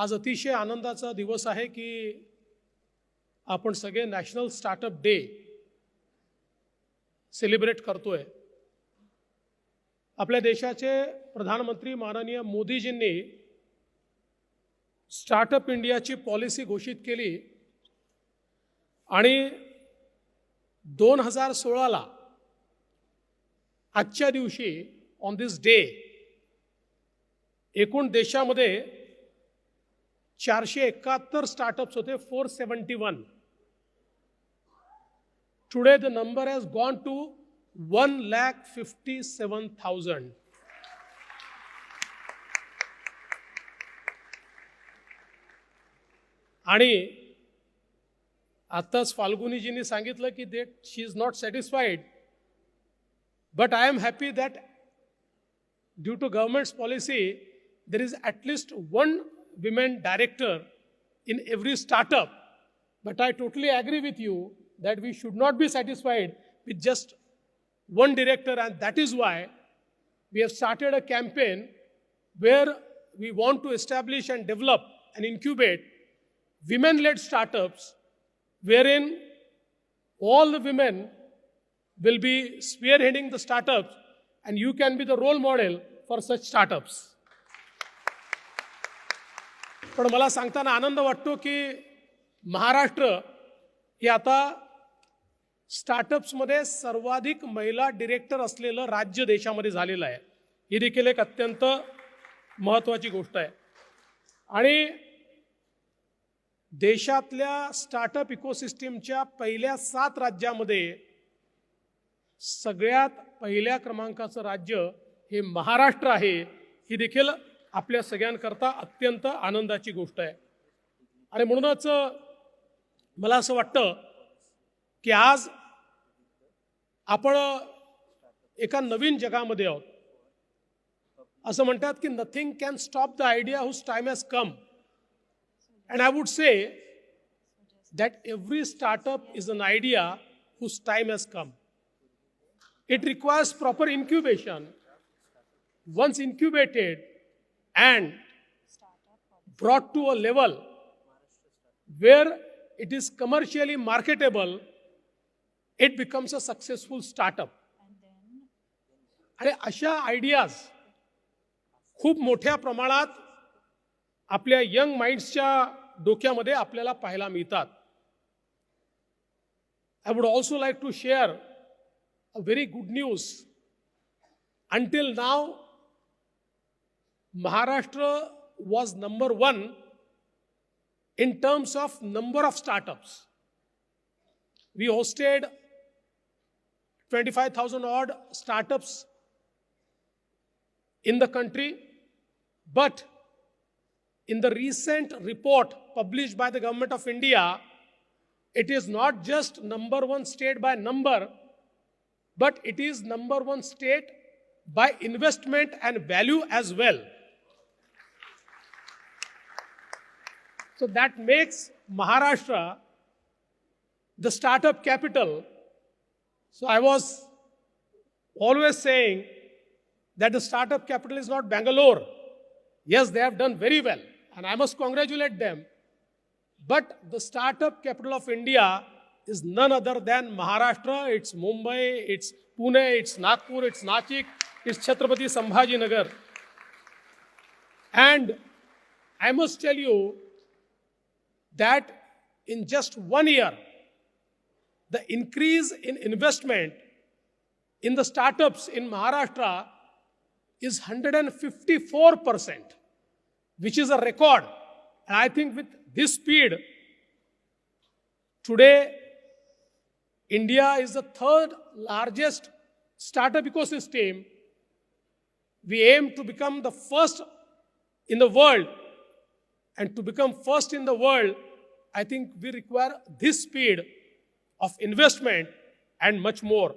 आज अतिशय आनंदाचा दिवस आहे की आपण सगळे नॅशनल स्टार्टअप डे सेलिब्रेट करतोय. आपल्या देशाचे प्रधानमंत्री माननीय मोदीजींनी स्टार्टअप इंडियाची पॉलिसी घोषित केली आणि दोन हजार सोळाला आजच्या दिवशी ऑन दिस डे एकूण देशामध्ये चारशे एकाहत्तर स्टार्टअप्स होते four seventy one today the number has gone to one lakh fifty seven thousand आणि आत्ताच फाल्गुनीजींनी सांगितलं की that she is not satisfied but I am happy that due to government's policy there is at least one women director in every startup. But I totally agree with you that we should not be satisfied with just one director, and that is why we have started a campaign where we want to establish and develop and incubate women led startups wherein all the women will be spearheading the startups, and you can be the role model for such startups. पण मला सांगताना आनंद वाटतो की महाराष्ट्र हे आता स्टार्टअप्समध्ये सर्वाधिक महिला director असलेलं राज्य देशामध्ये झालेलं आहे. ही देखील एक अत्यंत महत्त्वाची गोष्ट आहे. आणि देशातल्या स्टार्टअप इकोसिस्टीमच्या पहिल्या सात राज्यामध्ये सगळ्यात पहिल्या क्रमांकाचं राज्य हे महाराष्ट्र आहे. ही देखील आपल्या सगळ्यांकरता अत्यंत आनंदाची गोष्ट आहे. आणि म्हणूनच मला असं वाटतं की आज आपण एका नवीन जगामध्ये आहोत. असं म्हणतात की nothing can stop the idea whose time has come and I would say that every startup is an idea whose time has come it requires proper incubation once incubated and brought to a level where it is commercially marketable, it becomes a successful startup. आणि अशा ideas खूप मोठ्या प्रमाणात आपल्या young माइंड्सच्या डोक्यामध्ये आपल्याला पाहायला मिळतात I would also like to share a very good news until now maharashtra was number 1 in terms of number of startups we hosted 25000 odd startups in the country but in the recent report published by the government of india it is not just number 1 state by number but it is number 1 state by investment and value as well. So that makes Maharashtra the startup capital. So I was always saying that the startup capital is not Bangalore. Yes, they have done very well, and I must congratulate them. But the startup capital of India is none other than Maharashtra. It's Mumbai, it's Pune, it's Nagpur, it's Nashik, it's Chhatrapati Sambhaji Nagar. And I must tell you that in just one year, the increase in investment in the startups in Maharashtra is 154%, which is a record. And I think with this speed, today, India is the third largest startup ecosystem. We aim to become the first in the world. And to become first in the world, I think we require this speed of investment and much more.